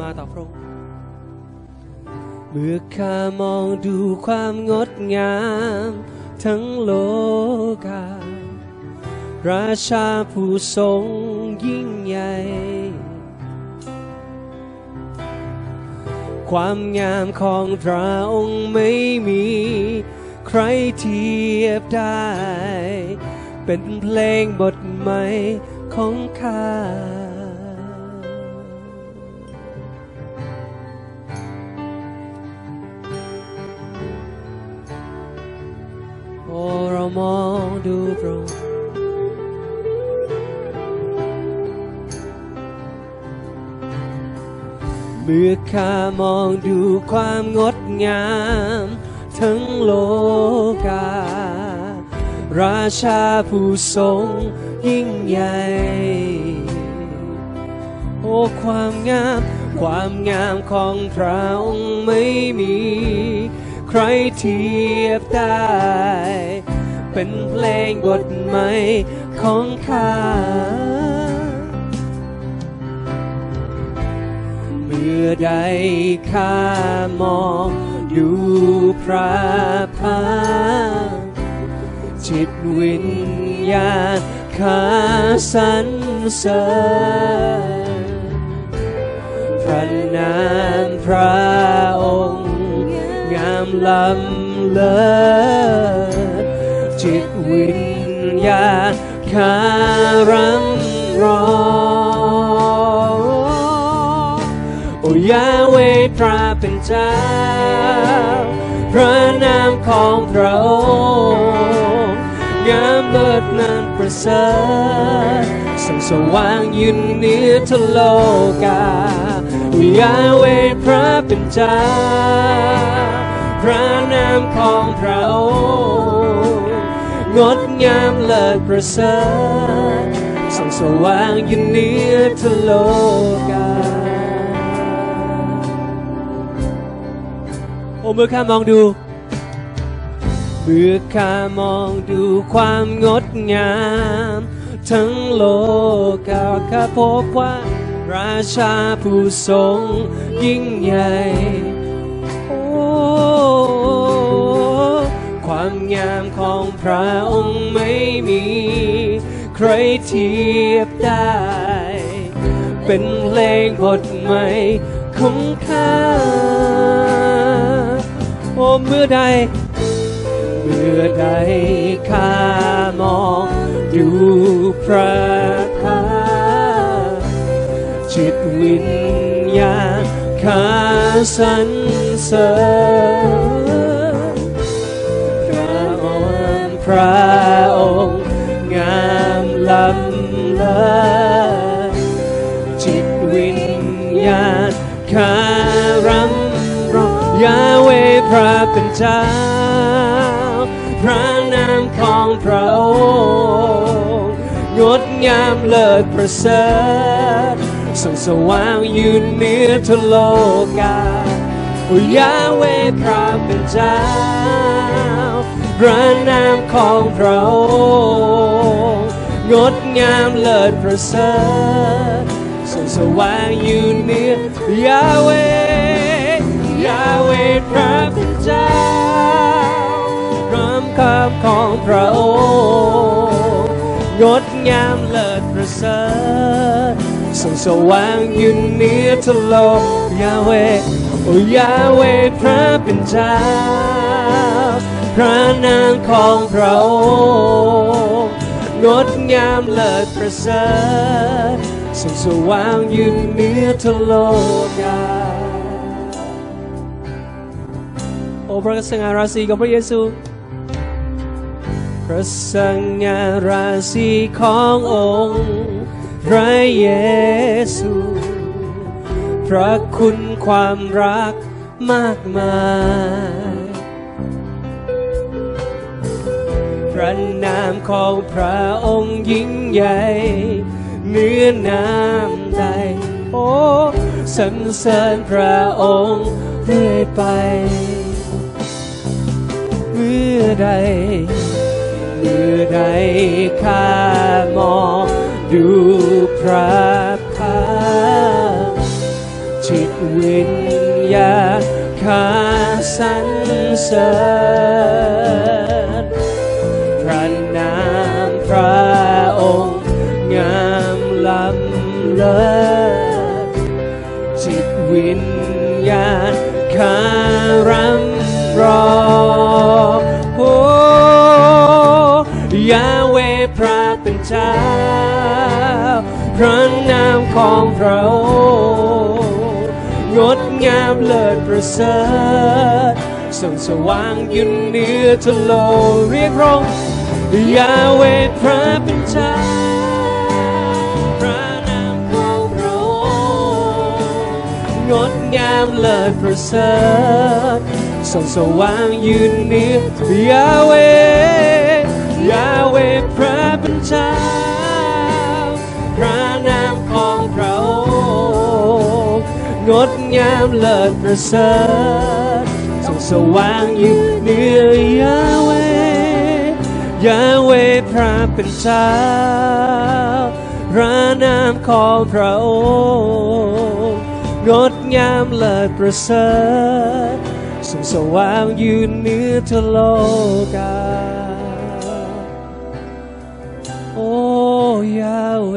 มาต่อพระองค์เมื่อข้ามองดูความงดงาม ทั้งโลกา ราชาผู้ทรงยิ่งใหญ่ ความงามของพระองค์ไม่มีใครเทียบได้ เป็นเพลงบทใหม่ของข้า มองดูพระองค์เมื่อข้ามองดูความงดงาม ทั้งโลกา ราชาผู้ทรงยิ่งใหญ่ โอ้ความงาม ความงามของพระองค์ไม่มี ใครเทียบได้ เป็นเพลงบทใหม่ของข้า เมื่อใดข้ามองดูพระพักจิตวิญญาณข้าสรรเสริญพระนามพระองค์ งามล้ำเลิศ วิญญาณข้ารำร้องโอ้ยาเวตราเป็นเจ้า พระนามของพระองค์งามเลิศนั้นประเสริฐส่องสว่างยืนเหนือทะโลกาโอ้ยาเวพระเป็นเจ้า พระนามของพระองค์ งามเลิศประเสริฐส่องสว่างยืนเหนือทโลกาโอ้เมื่อข้ามองดู เมื่อข้ามองดูความงดงาม ทั้งโลกาข้าพบว่า ราชาผู้ทรงยิ่งใหญ่ามของพระองค์ไม่มี ใครเทียบได้ เป็นเพลงบทใหม่ของข้าโอ้เมื่อใด เมื่อใดข้ามองดูพระพักตร์จิตวิญญาณข้าสรรเสริญ พระองค์งามล้ำเลิศจิตวิญญาณข้ารำร้องยาเวพระเป็นเจ้า พระนามของพระองค์งดงามเลิศประเสริฐส่องสว่างยืนเหนือทะโลกาโอ้ยาเวพระเป็นเจ้า พระนามของพระองค์งดงามเลิศประเสริฐส่องสว่างอยืนเหนือยาเวยาเวพระเป็นเจ้าพร้อมคำของพระองค์งดงามเลิศประเสริฐส่องสว่างอยืนเหนือทะโลกยาเวโอยาเวพระเป็นเจ้า พระนามของพระองค์งดงามเลิศประเสริฐส่งสว่างยืนเหนือทะโลกาโอ้พระสง่าราศีของพระเยซูพระสง่าราศีขององค์พระเยซู พระคุณความรักมากมาย ระนามของพระองค์ยิ่งใหญ่เหนือน้ำใดโอ้สรรเสริญพระองค์เรื่อยไปเมื่อใดเมื่อใดข้ามองดูพระพักตร์จิตวิญญาณข้าสรรเสริญ ญาณข้ารำรอโอ้ยาเวพระเป็นเจ้าพระนามของพระองค์งดงามเลิศประเสริฐส่องสว่างยืนเหนือทะโลเรียกร้องยาเวพระเป็นเจ้า เลิศประเสริฐส่องสว่างยืนเหนือยาเวยาเวพระเป็นเจ้าพระนามของพระองค์งดงามเลิศประเสริฐส่องสว่างยู่เหนือยาเวยาเวพระเป็นเจ้าพระนามของพระองค์ งดงามเลิศประเสริฐส่องสว่างอยู่เหนือทะโลกา โอ้ยาเว